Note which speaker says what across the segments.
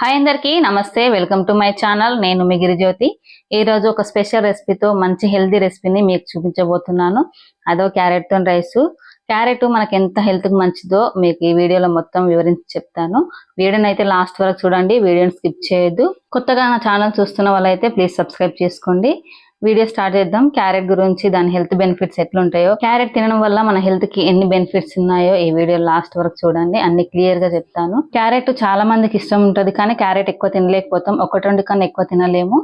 Speaker 1: Hi అందరికీ నమస్తే welcome to my channel. నేను మిగిరి జ్యోతి ఈ రోజు ఒక స్పెషల్ రెసిపీతో మంచి హెల్తీ రెసిపీని మీకు చూపించబోతున్నాను. అదో క్యారెట్తో రైస్. క్యారెట్ మనకి ఎంత హెల్త్కి మంచిదో మీకు ఈ వీడియోలో మొత్తం వివరించి చెప్తాను. వీడియోని అయితే లాస్ట్ వరకు చూడండి వీడియోని స్కిప్ చేయొద్దు. కొత్తగా నా ఛానల్ చూస్తున్న వాళ్ళైతే ప్లీజ్ సబ్స్క్రైబ్ చేసుకోండి. వీడియో స్టార్ట్ చేద్దాం. క్యారెట్ గురించి దాని హెల్త్ బెనిఫిట్స్ ఎట్లుంటాయో. క్యారెట్ తినడం వల్ల మన హెల్త్కి ఎన్ని బెనిఫిట్స్ ఉన్నాయో ఈ వీడియో లాస్ట్ వరకు చూడండి. అన్ని క్లియర్గా చెప్తాను. క్యారెట్ చాలా మందికి ఇష్టం ఉంటుంది కానీ క్యారెట్ ఎక్కువ తినలేకపోతాం. ఒకటి రెండు కన్నా ఎక్కువ తినలేము.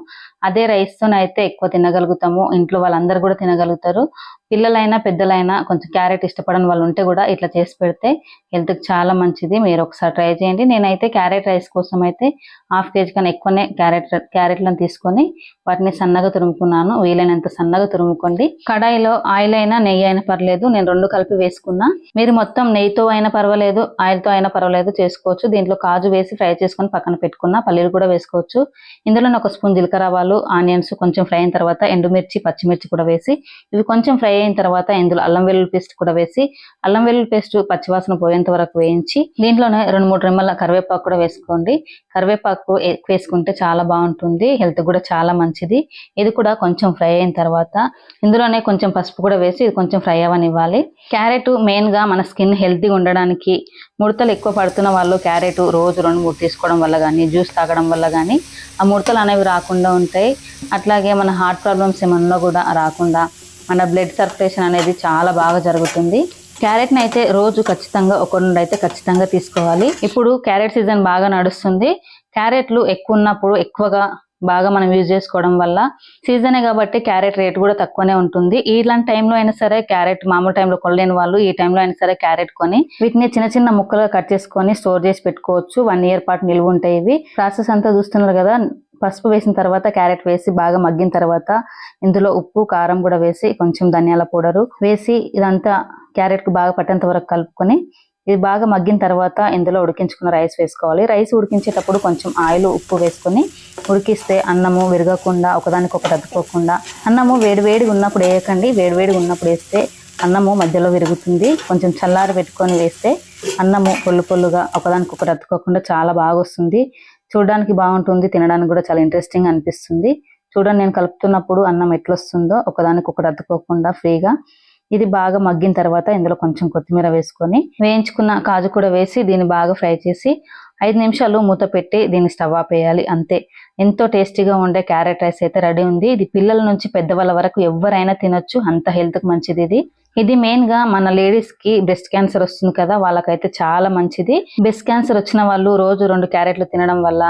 Speaker 1: అదే రైస్ తోనైతే ఎక్కువ తినగలుగుతాము. ఇంట్లో వాళ్ళందరూ కూడా తినగలుగుతారు. పిల్లలైనా పెద్దలైనా కొంచెం క్యారెట్ ఇష్టపడని వాళ్ళు ఉంటే కూడా ఇట్లా చేసి పెడితే హెల్త్కి చాలా మంచిది. మీరు ఒకసారి ట్రై చేయండి. నేనైతే క్యారెట్ రైస్ కోసం అయితే హాఫ్ కేజీ కన్నా ఎక్కువనే క్యారెట్ క్యారెట్లను తీసుకొని వాటిని సన్నగా తురుముకున్నాను. వీలైనంత సన్నగా తురుముకోండి. కడాయిలో ఆయిల్ అయినా నెయ్యి అయినా పర్లేదు. నేను రెండు కలిపి వేసుకున్నా. మీరు మొత్తం నెయ్యితో అయినా పర్వాలేదు ఆయిల్తో అయినా పర్వాలేదు చేసుకోవచ్చు. దీంట్లో కాజు వేసి ఫ్రై చేసుకొని పక్కన పెట్టుకున్న. పల్లీలు కూడా వేసుకోవచ్చు. ఇందులో ఒక స్పూన్ జీలకర్ర ఆవాలు ఆనియన్స్ కొంచెం ఫ్రై అయిన తర్వాత ఎండుమిర్చి పచ్చిమిర్చి కూడా వేసి ఇవి కొంచెం ఫ్రై అయిన తర్వాత ఇందులో అల్లం వెల్లుల్లి పేస్ట్ కూడా వేసి అల్లం వెల్లుల్లి పేస్ట్ పచ్చివాసన పోయేంత వరకు వేయించి దీంట్లోనే రెండు మూడు రెమ్మల కరివేపాకు కూడా వేసుకోండి. కరివేపాకు ఎక్కువ వేసుకుంటే చాలా బాగుంటుంది హెల్త్ కూడా చాలా మంచిది. ఇది కూడా కొంచెం ఫ్రై అయిన తర్వాత ఇందులోనే కొంచెం పసుపు కూడా వేసి ఇది కొంచెం ఫ్రై అవ్వనివ్వాలి క్యారెట్ మెయిన్గా మన స్కిన్ హెల్తీగా ఉండడానికి ముడతలు ఎక్కువ పడుతున్న వాళ్ళు క్యారెట్ రోజు రెండు మూడు తీసుకోవడం వల్ల కానీ జ్యూస్ తాగడం వల్ల కానీ ఆ ముడతలు అనేవి రాకుండా ఉంటాయి. అట్లాగే మన హార్ట్ ప్రాబ్లమ్స్ ఏమన్నా కూడా రాకుండా మన బ్లడ్ సర్క్యులేషన్ అనేది చాలా బాగా జరుగుతుంది. క్యారెట్ని అయితే రోజు ఖచ్చితంగా ఒక రెండు అయితే ఖచ్చితంగా తీసుకోవాలి. ఇప్పుడు క్యారెట్ సీజన్ బాగా నడుస్తుంది. క్యారెట్లు ఎక్కువ ఉన్నప్పుడు ఎక్కువగా బాగా మనం యూజ్ చేసుకోవడం వల్ల సీజనే కాబట్టి క్యారెట్ రేట్ కూడా తక్కువనే ఉంటుంది. ఇలాంటి టైంలో అయినా సరే క్యారెట్ మామూలు టైంలో కొనలేని వాళ్ళు ఈ టైంలో అయినా సరే క్యారెట్ కొని వీటిని చిన్న చిన్న ముక్కలుగా కట్ చేసుకొని స్టోర్ చేసి పెట్టుకోవచ్చు. వన్ ఇయర్ పాటు నిల్వ ఉంటాయి ఇవి. ప్రాసెస్ అంతా చూస్తున్నారు కదా పసుపు వేసిన తర్వాత క్యారెట్ వేసి బాగా మగ్గిన తర్వాత ఇందులో ఉప్పు కారం కూడా వేసి కొంచెం ధనియాల పౌడరు వేసి ఇదంతా క్యారెట్కు బాగా పట్టేంత వరకు కలుపుకొని ఇది బాగా మగ్గిన తర్వాత ఇందులో ఉడికించుకున్న రైస్ వేసుకోవాలి. రైస్ ఉడికించేటప్పుడు కొంచెం ఆయిల్ ఉప్పు వేసుకొని ఉడికిస్తే అన్నము విరగకుండా ఒకదానికొకటి అద్దుకోకుండా అన్నము వేడి వేడిగా ఉన్నప్పుడు వేయకండి. వేడివేడిగా ఉన్నప్పుడు వేస్తే అన్నము మధ్యలో విరుగుతుంది. కొంచెం చల్లారి పెట్టుకొని వేస్తే అన్నము పొల్లు పొల్లుగా ఒకదానికొకటి అద్దుకోకుండా చాలా బాగా వస్తుంది. చూడడానికి బాగుంటుంది తినడానికి కూడా చాలా ఇంట్రెస్టింగ్ అనిపిస్తుంది. చూడండి నేను కలుపుతున్నప్పుడు అన్నం ఎట్లొస్తుందో ఒకదానికొకటి అద్దుకోకుండా ఫ్రీగా. ఇది బాగా మగ్గిన తర్వాత ఇందులో కొంచెం కొత్తిమీర వేసుకొని వేయించుకున్న కాజు కూడా వేసి దీన్ని బాగా ఫ్రై చేసి ఐదు నిమిషాలు మూత పెట్టి దీన్ని స్టవ్ ఆపేయాలి అంతే. ఎంతో టేస్టీగా ఉండే క్యారెట్ రైస్ అయితే రెడీ ఉంది. ఇది పిల్లల నుంచి పెద్దవాళ్ళ వరకు ఎవరైనా తినొచ్చు అంత హెల్త్కి మంచిది ఇది. ఇది మెయిన్గా మన లేడీస్కి బ్రెస్ట్ క్యాన్సర్ వస్తుంది కదా వాళ్ళకైతే చాలా మంచిది. బ్రెస్ట్ క్యాన్సర్ వచ్చిన వాళ్ళు రోజు రెండు క్యారెట్లు తినడం వల్ల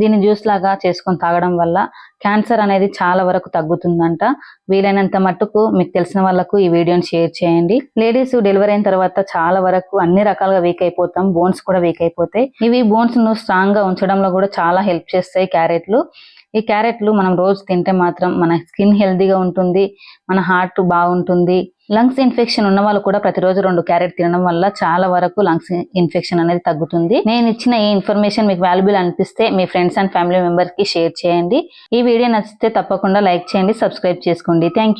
Speaker 1: దీన్ని జ్యూస్ లాగా చేసుకొని తాగడం వల్ల క్యాన్సర్ అనేది చాలా వరకు తగ్గుతుందంట. వీలైనంత మట్టుకు మీకు తెలిసిన వాళ్ళకు ఈ వీడియోని షేర్ చేయండి. లేడీస్ డెలివరీ అయిన తర్వాత చాలా వరకు అన్ని రకాలుగా వీక్ అయిపోతాం బోన్స్ కూడా వీక్ అయిపోతాయి. ఇవి బోన్స్ను స్ట్రాంగ్గా ఉంచడంలో కూడా చాలా హెల్ప్ చేస్తాయి క్యారెట్లు. ఈ క్యారెట్లు మనం రోజు తింటే మాత్రం మన స్కిన్ హెల్దీగా ఉంటుంది మన హార్ట్ బాగుంటుంది లంగ్స్ ఇన్ఫెక్షన్ ఉన్న వాళ్ళు కూడా ప్రతిరోజు రెండు క్యారెట్ తినడం వల్ల చాలా వరకు లంగ్స్ ఇన్ఫెక్షన్ అనేది తగ్గుతుంది. నేను ఇచ్చిన ఈ ఇన్ఫర్మేషన్ మీకు వాల్యుబుల్ అనిపిస్తే మీ ఫ్రెండ్స్ అండ్ ఫ్యామిలీ మెంబర్స్కి షేర్ చేయండి. ఈ వీడియో నచ్చితే తప్పకుండా లైక్ చేయండి సబ్స్క్రైబ్ చేసుకోండి. థ్యాంక్